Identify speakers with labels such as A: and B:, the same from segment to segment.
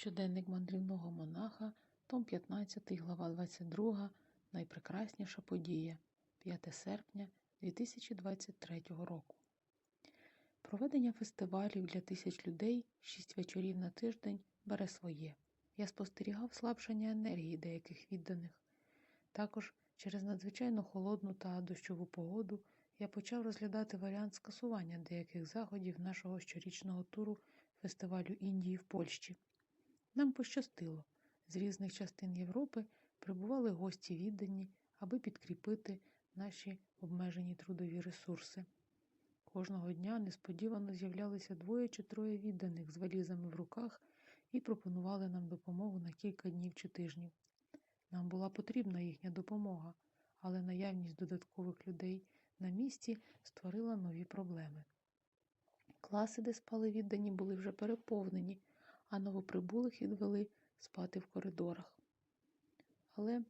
A: Щоденник мандрівного монаха, том 15, глава 22, найпрекрасніша подія, 5 серпня 2023 року. Проведення фестивалів для тисяч людей, шість вечорів на тиждень, бере своє. Я спостерігав слабшення енергії деяких відданих. Також через надзвичайно холодну та дощову погоду я почав розглядати варіант скасування деяких заходів нашого щорічного туру фестивалю Індії в Польщі. Нам пощастило. З різних частин Європи прибували гості віддані, аби підкріпити наші обмежені трудові ресурси. Кожного дня несподівано з'являлися двоє чи троє відданих з валізами в руках і пропонували нам допомогу на кілька днів чи тижнів. Нам була потрібна їхня допомога, але наявність додаткових людей на місці створила нові проблеми. Класи, де спали віддані, були вже переповнені, а новоприбулих відвели спати в коридорах. Але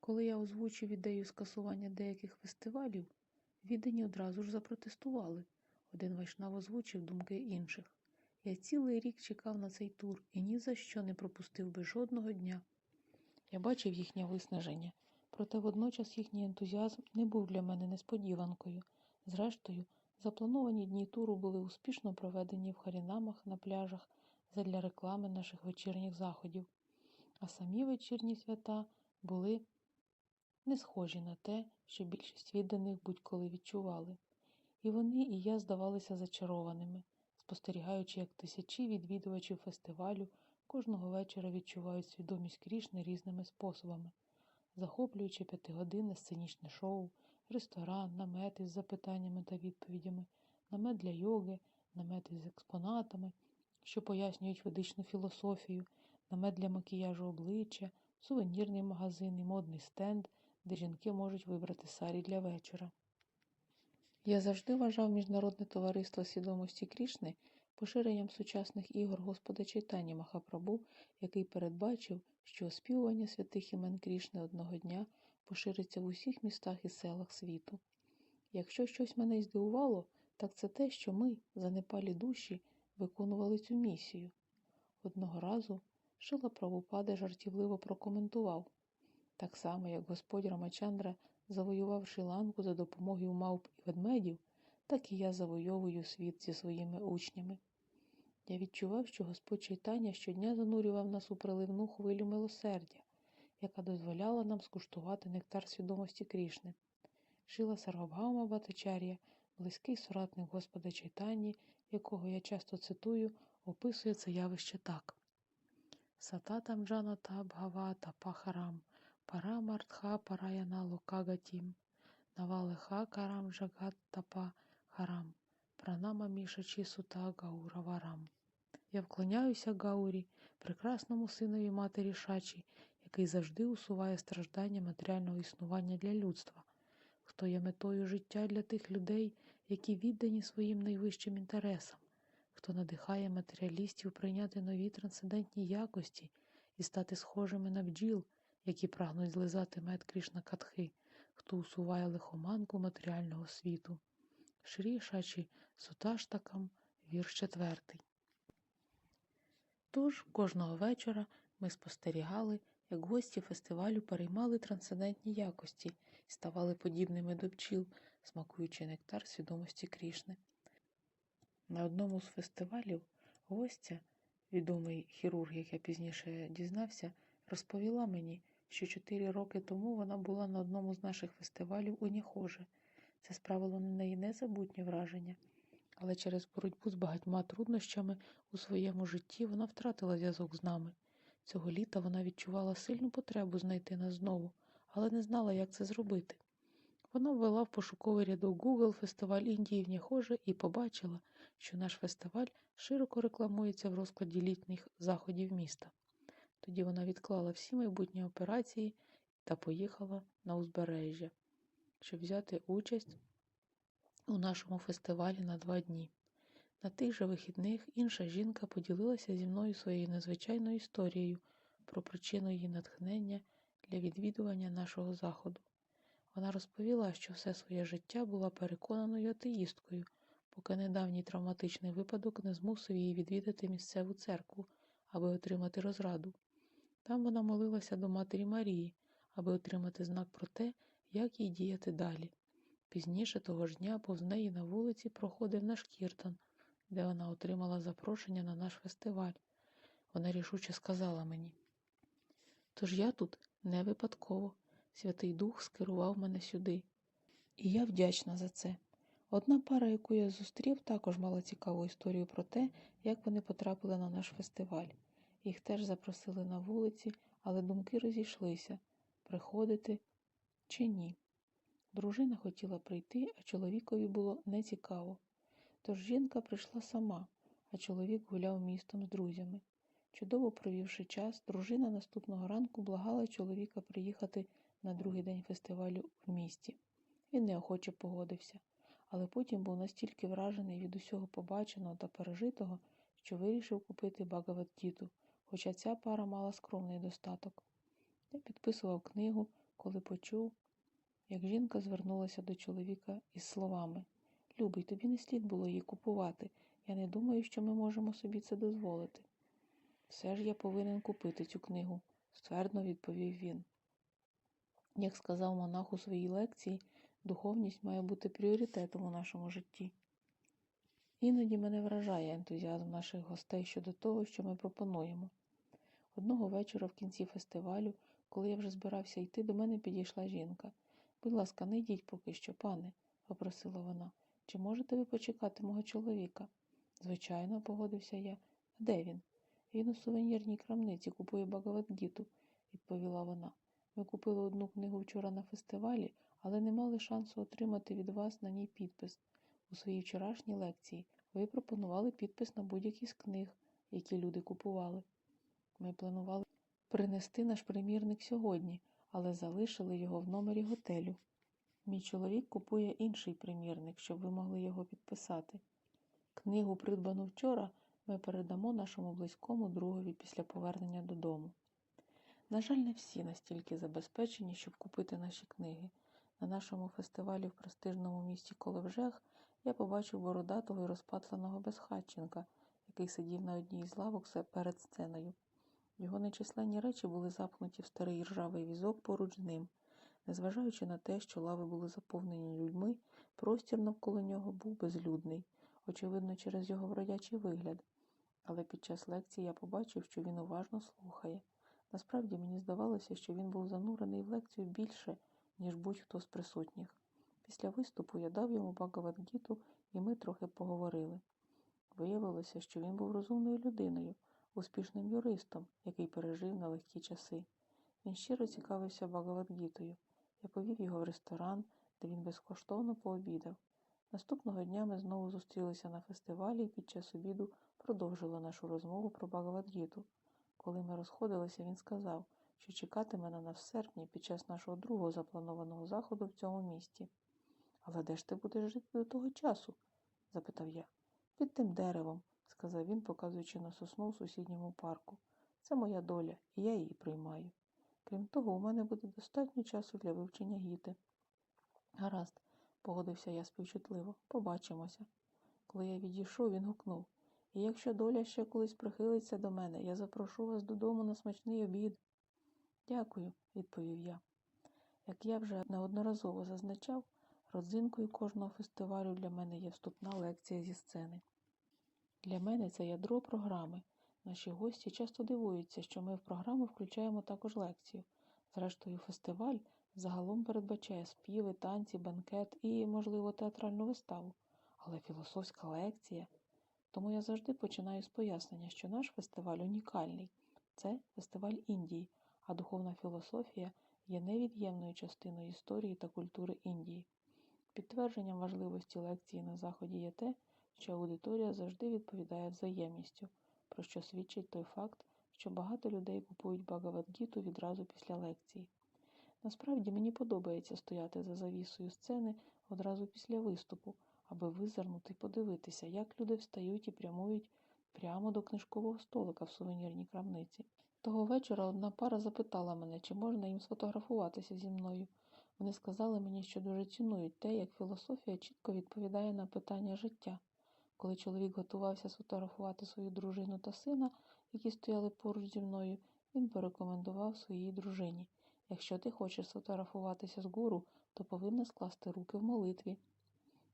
A: коли я озвучив ідею скасування деяких фестивалів, віддані одразу ж запротестували. Один вайшнав озвучив думки інших. Я цілий рік чекав на цей тур і ні за що не пропустив би жодного дня. Я бачив їхнє виснаження, проте водночас їхній ентузіазм не був для мене несподіванкою. Зрештою, заплановані дні туру були успішно проведені в харінамах на пляжах задля реклами наших вечірніх заходів, а самі вечірні свята були не схожі на те, що більшість відданих будь-коли відчували. І вони, і я здавалися зачарованими, спостерігаючи, як тисячі відвідувачів фестивалю кожного вечора відчувають свідомість Крішни різними способами, захоплюючи п'ятигодинне сценічне шоу, ресторан, намет із запитаннями та відповідями, намет для йоги, намет із експонатами, що пояснюють ведичну філософію, намет для макіяжу обличчя, сувенірний магазин і модний стенд, де жінки можуть вибрати сарі для вечора. Я завжди вважав Міжнародне товариство свідомості Крішни поширенням сучасних ігор Господа Чайтані Махапрабу, який передбачив, що оспівування святих імен Крішни одного дня пошириться в усіх містах і селах світу. Якщо щось мене здивувало, так це те, що ми, занепалі душі, виконували цю місію. Одного разу Шила Правопаде жартівливо прокоментував так само, як Господь Рамачандра завоював Шри-Ланку за допомогою мавп і ведмедів, так і я завойовую світ зі своїми учнями. Я відчував, що Господь Чайтання щодня занурював нас у приливну хвилю милосердя, яка дозволяла нам скуштувати нектар свідомості Крішни. Шила Сарвабгаума Батачар'я, близький соратник Господа Чайтані, якого я часто цитую, описує це явище так. Сататам Джаната Бхавата Пахарам, Парамартха Параяна Локагатім, Навалиха Карам Жагат Тапа Харам, Пранама Мішачі Сута Гаураварам. Я вклоняюся Гаурі, прекрасному синові матері Шачі, який завжди усуває страждання матеріального існування для людства, хто є метою життя для тих людей, які віддані своїм найвищим інтересам, хто надихає матеріалістів прийняти нові трансцендентні якості і стати схожими на бджіл, які прагнуть злизати мед Крішна Катхи, хто усуває лихоманку матеріального світу. Шрі Шачі Суташтакам, вірш четвертий. Тож кожного вечора ми спостерігали, як гості фестивалю переймали трансцендентні якості і ставали подібними до бджіл, смакуючи нектар свідомості Крішни. На одному з фестивалів гостя, відомий хірург, як я пізніше дізнався, розповіла мені, що чотири роки тому вона була на одному з наших фестивалів у Ніхоже. Це справило на неї незабутнє враження, але через боротьбу з багатьма труднощами у своєму житті вона втратила зв'язок з нами. Цього літа вона відчувала сильну потребу знайти нас знову, але не знала, як це зробити. Вона ввела в пошуковий рядок Google фестиваль Індії в Ніхоже і побачила, що наш фестиваль широко рекламується в розкладі літніх заходів міста. Тоді вона відклала всі майбутні операції та поїхала на узбережжя, щоб взяти участь у нашому фестивалі на два дні. На тих же вихідних інша жінка поділилася зі мною своєю незвичайною історією про причину її натхнення для відвідування нашого заходу. Вона розповіла, що все своє життя була переконаною атеїсткою, поки недавній травматичний випадок не змусив її відвідати місцеву церкву, аби отримати розраду. Там вона молилася до Матері Марії, аби отримати знак про те, як їй діяти далі. Пізніше того ж дня повз неї на вулиці проходив наш Кіртон, де вона отримала запрошення на наш фестиваль. Вона рішуче сказала мені. Тож я тут не випадково. Святий Дух скерував мене сюди. І я вдячна за це. Одна пара, яку я зустрів, також мала цікаву історію про те, як вони потрапили на наш фестиваль. Їх теж запросили на вулиці, але думки розійшлися приходити чи ні. Дружина хотіла прийти, а чоловікові було нецікаво. Тож жінка прийшла сама, а чоловік гуляв містом з друзями. Чудово провівши час, дружина наступного ранку благала чоловіка приїхати на другий день фестивалю в місті. Він неохоче погодився, але потім був настільки вражений від усього побаченого та пережитого, що вирішив купити Багаватгіту, хоча ця пара мала скромний достаток. Я підписував книгу, коли почув, як жінка звернулася до чоловіка із словами Любий, тобі не слід було її купувати. Я не думаю, що ми можемо собі це дозволити. Все ж я повинен купити цю книгу, ствердно відповів він. Як сказав монах у своїй лекції, духовність має бути пріоритетом у нашому житті. Іноді мене вражає ентузіазм наших гостей щодо того, що ми пропонуємо. Одного вечора в кінці фестивалю, коли я вже збирався йти, до мене підійшла жінка. Будь ласка, не йдіть поки що, пане, попросила вона. Чи можете ви почекати мого чоловіка? Звичайно, погодився я. Де він? Він у сувенірній крамниці купує Багаватгіту, відповіла вона. Ми купили одну книгу вчора на фестивалі, але не мали шансу отримати від вас на ній підпис. У своїй вчорашній лекції ви пропонували підпис на будь-який з книг, які люди купували. Ми планували принести наш примірник сьогодні, але залишили його в номері готелю. Мій чоловік купує інший примірник, щоб ви могли його підписати. Книгу, придбану вчора, ми передамо нашому близькому другові після повернення додому. На жаль, не всі настільки забезпечені, щоб купити наші книги. На нашому фестивалі в престижному місті Колевжех я побачив бородатого і розпатленого безхатченка, який сидів на одній з лавок перед сценою. Його нечисленні речі були запхнуті в старий ржавий візок поруч з ним. Незважаючи на те, що лави були заповнені людьми, простір навколо нього був безлюдний, очевидно, через його вродячий вигляд. Але під час лекції я побачив, що він уважно слухає. Насправді мені здавалося, що він був занурений в лекцію більше, ніж будь-хто з присутніх. Після виступу я дав йому Багаватгіту, і ми трохи поговорили. Виявилося, що він був розумною людиною, успішним юристом, який пережив нелегкі часи. Він щиро цікавився Багаватгітою. Я повів його в ресторан, де він безкоштовно пообідав. Наступного дня ми знову зустрілися на фестивалі і під час обіду продовжили нашу розмову про Багаватгіту. Коли ми розходилися, він сказав, що чекатиме на нас в серпні під час нашого другого запланованого заходу в цьому місті. Але де ж ти будеш жити до того часу? запитав я. Під тим деревом, сказав він, показуючи на сосну в сусідньому парку. Це моя доля, і я її приймаю. Крім того, у мене буде достатньо часу для вивчення гіти. Гаразд, погодився я співчутливо, побачимося. Коли я відійшов, він гукнув І якщо доля ще колись прихилиться до мене, я запрошу вас додому на смачний обід. Дякую, відповів я. Як я вже неодноразово зазначав, родзинкою кожного фестивалю для мене є вступна лекція зі сцени. Для мене це ядро програми. Наші гості часто дивуються, що ми в програму включаємо також лекцію. Зрештою, фестиваль загалом передбачає співи, танці, банкет і, можливо, театральну виставу. Але філософська лекція. Тому я завжди починаю з пояснення, що наш фестиваль унікальний. Це фестиваль Індії, а духовна філософія є невід'ємною частиною історії та культури Індії. Підтвердженням важливості лекції на заході є те, що аудиторія завжди відповідає взаємністю, про що свідчить той факт, що багато людей купують Багаватгіту відразу після лекції. Насправді мені подобається стояти за завісою сцени одразу після виступу, аби визирнути і подивитися, як люди встають і прямують прямо до книжкового столика в сувенірній крамниці. Того вечора одна пара запитала мене, чи можна їм сфотографуватися зі мною. Вони сказали мені, що дуже цінують те, як філософія чітко відповідає на питання життя. Коли чоловік готувався сфотографувати свою дружину та сина, які стояли поруч зі мною, він порекомендував своїй дружині. Якщо ти хочеш сфотографуватися з гуру, то повинна скласти руки в молитві.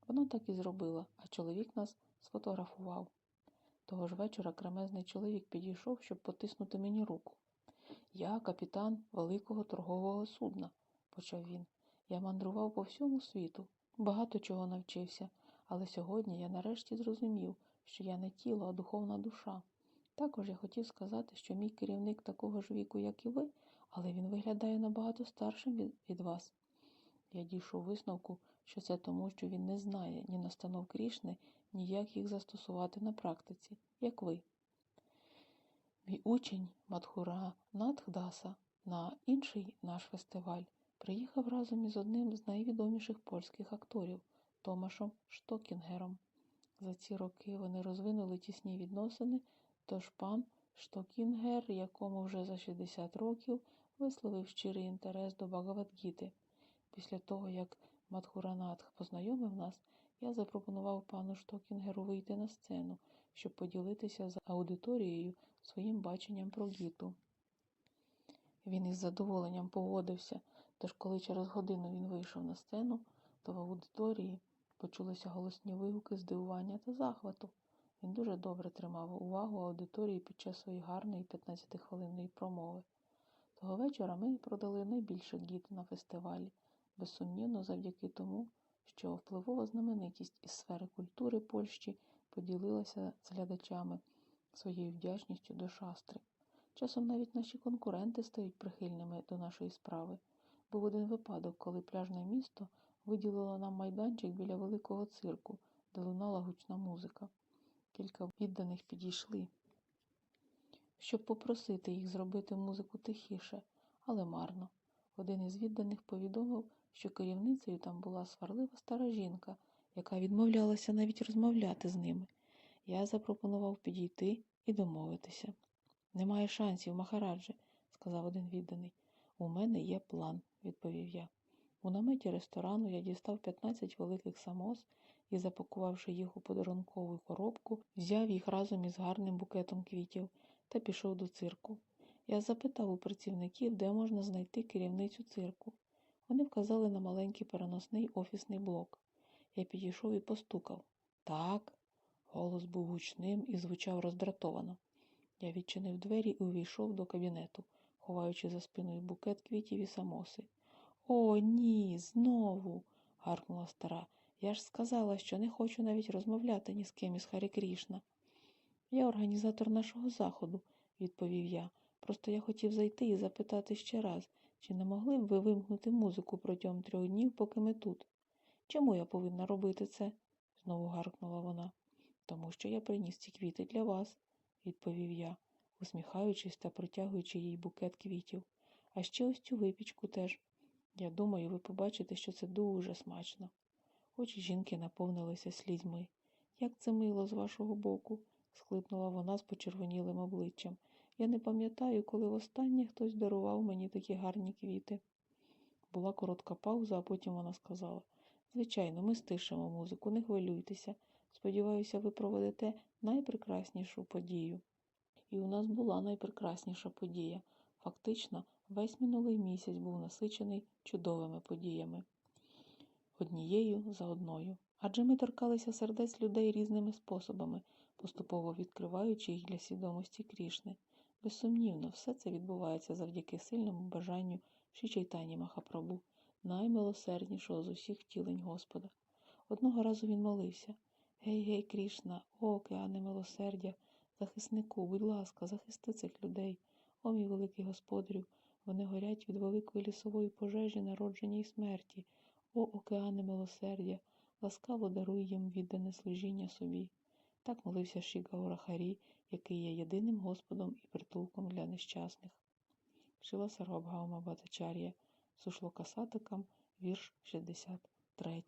A: Вона так і зробила, а чоловік нас сфотографував. Того ж вечора кремезний чоловік підійшов, щоб потиснути мені руку. Я капітан великого торгового судна, почав він. Я мандрував по всьому світу, багато чого навчився, але сьогодні я нарешті зрозумів, що я не тіло, а духовна душа. Також я хотів сказати, що мій керівник такого ж віку, як і ви, але він виглядає набагато старшим від, вас. Я дійшов висновку, що це тому, що він не знає ні настанов Крішни, ні як їх застосувати на практиці, як ви. Мій учень Мадхура Надхдаса на інший наш фестиваль приїхав разом із одним з найвідоміших польських акторів Томашом Штокінгером. За ці роки вони розвинули тісні відносини, тож пан Штокінгер, якому вже за 60 років, висловив щирий інтерес до Багаватгіти. Після того, як Мадхуранатх познайомив нас, я запропонував пану Штокінгеру вийти на сцену, щоб поділитися з аудиторією своїм баченням про гіту. Він із задоволенням погодився, тож коли через годину він вийшов на сцену, то в аудиторії почулися голосні вигуки здивування та захвату. Він дуже добре тримав увагу аудиторії під час своєї гарної 15-хвилинної промови. Того вечора ми продали найбільше гіт на фестивалі, безсумнівно завдяки тому, що впливова знаменитість із сфери культури Польщі поділилася з глядачами своєю вдячністю до шастри. Часом навіть наші конкуренти стають прихильними до нашої справи. Був один випадок, коли пляжне місто виділило нам майданчик біля великого цирку, де лунала гучна музика. Кілька відданих підійшли, щоб попросити їх зробити музику тихіше, але марно. Один із відданих повідомив, що керівницею там була сварлива стара жінка, яка відмовлялася навіть розмовляти з ними. Я запропонував підійти і домовитися. Немає шансів, Махараджі, сказав один відданий. У мене є план, відповів я. У наметі ресторану я дістав 15 великих самос і, запакувавши їх у подарункову коробку, взяв їх разом із гарним букетом квітів та пішов до цирку. Я запитав у працівників, де можна знайти керівницю цирку. Вони вказали на маленький переносний офісний блок. Я підійшов і постукав. Так. Голос був гучним і звучав роздратовано. Я відчинив двері і увійшов до кабінету, ховаючи за спиною букет квітів і самоси. О, ні, знову. гаркнула стара. Я ж сказала, що не хочу навіть розмовляти ні з ким із Харі Крішна. Я організатор нашого заходу, відповів я. Просто я хотів зайти і запитати ще раз, чи не могли б ви вимкнути музику протягом трьох днів, поки ми тут? Чому я повинна робити це? знову гаркнула вона. Тому що я приніс ці квіти для вас, відповів я, усміхаючись та протягуючи їй букет квітів. А ще ось цю випічку теж. Я думаю, ви побачите, що це дуже смачно. Очі жінки наповнилися слізьми. Як це мило з вашого боку, схлипнула вона з почервонілим обличчям. Я не пам'ятаю, коли востаннє хтось дарував мені такі гарні квіти. Була коротка пауза, а потім вона сказала Звичайно, ми стишимо музику, не хвилюйтеся. Сподіваюся, ви проведете найпрекраснішу подію. І у нас була найпрекрасніша подія. Фактично, весь минулий місяць був насичений чудовими подіями. Однією за одною. Адже ми торкалися сердець людей різними способами, поступово відкриваючи їх для свідомості Крішни. Безсумнівно, все це відбувається завдяки сильному бажанню Шичайтані Махапрабу, наймилосерднішого з усіх втілень Господа. Одного разу він молився Гей, гей, Крішна, о, океане милосердя, захиснику, будь ласка, захисти цих людей, о мій великий господарю, вони горять від великої лісової пожежі, народження і смерті. О, океане милосердя, ласкаво даруй їм віддане служіння собі. Так молився Шігаора Харі, який є єдиним Господом і притулком для нещасних. Шила Сарвабгаума Батачар'я, Сушлока Сатакам, вірш 63.